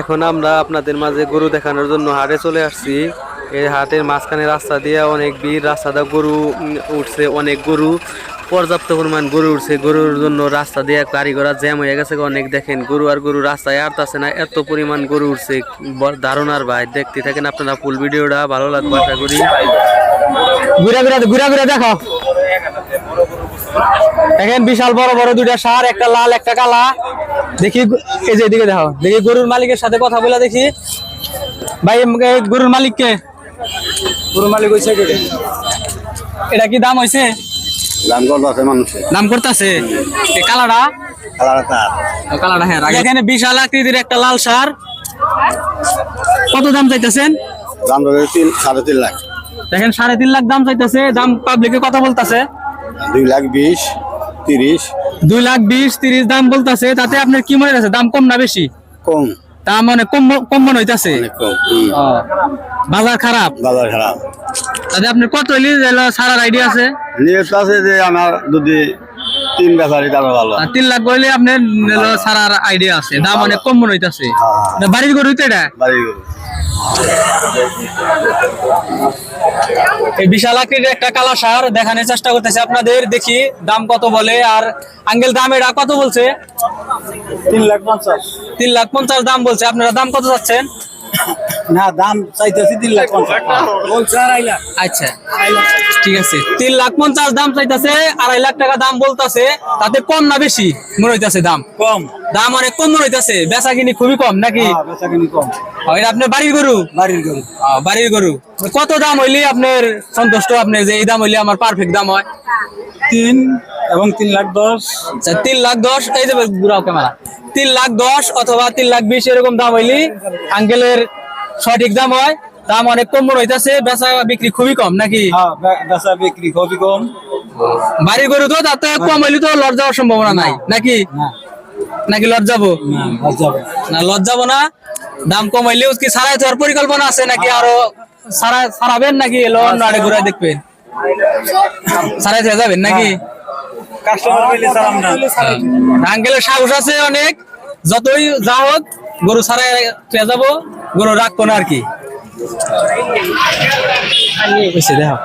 এখন আমরা আপনাদের মাঝে গরু দেখানোর জন্য হাটে চলে আসছি। এই হাটের মাঝখানে রাস্তা দিয়ে অনেক ভিড় রাস্তাটা গরু উঠছে অনেক গরু, পর্যাপ্ত পরিমাণ গরু উঠছে। গরুর জন্য রাস্তা দিয়ে গাড়ি ঘোড়া জ্যাম হয়ে গেছে অনেক দেখেন, গরু আর গরু রাস্তায় আটতাছে না, এত পরিমাণ গরু উঠছে। দারুণ ভাই, দেখতে থাকেন আপনারা ফুল ভিডিওটা, ভালো লাগবে আশা করি। দেখো। দেখেন বিশাল বড় বড় দুইটা সার, একটা লাল, একটা কালা। দেখি এই যে এদিকে দেখো দেখি গরুর মালিকের সাথে কথা বলে দেখি। ভাই গরুর মালিক কে? গরুর মালিক হইছে কে এটা কি দাম হইছে? দাম মানুষের। দাম করতেছে? এই কালাটা তার। হ্যাঁ এখানে বিশাল আকৃতির একটা লাল সার। কত দাম চাইতেছেন? দাম তিন সাড়ে তিন লাখ। দেখেন সাড়ে তিন লাখ দাম চাইতেছে। দাম পাবলিকে কথা বলতেছে। দুই লাখ বিশ। তিরিশ। দুই লাখ বিশ তিরিশ দাম বলতেছে তাতে আপনার কি মনে আছে দাম কম না বেশি? কম। দাম মানে কম কম মনে হইতাছে। বাজার খারাপ? বাজার খারাপ। তাতে আপনার কত হইলি সারার আইডিয়া আছে? নিয়ে আছে যে আমার যদি তিন বেচারি তারপর ভালো। তিন লাখ হইলে আপনার হলো সারার আইডিয়া আছে। দাম অনেক কম মনে হইতাছে। হ্যাঁ। না, বাড়ির গরু তো এটা? বাড়ি গরু। এই বিশাল আকৃতির একটা কালা সার দেখানোর চেষ্টা করতেছে। আপনাদের দেখি দাম কত বলে আর আঙ্গেল দাম এটা কত বলছে? তিন লাখ পঞ্চাশ। তিন লাখ পঞ্চাশ দাম বলছে। আপনারা দাম কত চাচ্ছেন? না দাম চাইতেছি তিন লাখ আচ্ছা। ঠিক আছে। তিন লাখ পঞ্চাশ দাম চাইতেছে আড়াই লাখ টাকা দাম বলতেছে তাতে কম না বেশি মনে হইতাছে দাম? কম। দাম অনেক কম মনে হইতাছে বেচা কিনি খুবই কম নাকি? হ্যাঁ, বেচা কিনি কম আপনার বাড়ির গরু? বাড়ির গরু। বাড়ির গরু। কত দাম হইলে আপনার সন্তুষ্ট আপনি যে এই দাম হইলে আমার পারফেক্ট দাম হয়? তিন এবং তিন লাখ দশ। আচ্ছা তিন লাখ দশ এই যে ঘুরাও ক্যামেরা। তিন লাখ দশ অথবা তিন লাখ বিশ এরকম দাম হইলি আঙ্কেলের সঠিক দাম হয় দাম অনেক কম হইতাছে বেচা বিক্রি খুবই কম নাকি? হ্যাঁ বেচা বিক্রি খুবই কম। বাড়ির গরু তো তাতে কম হইলে তো লজ যাওয়ার সম্ভাবনা নাই নাকি? নাকি লজ যাব না যাবে না যাব না দাম কম হইলেও কি সারাই তোর পরিকল্পনা আছে নাকি আরও সারা সারাবেন নাকি? অন্য আড়ে ঘুরে দেখবেন। সারাই যাবেন নাকি? কাস্টমার পেলে সালাম না আঙ্কেলের সাহস আছে অনেক যতই যা হোক গরু ছাড়াই পেয়ে যাব। গরু রাখব না আর কি? দেখো।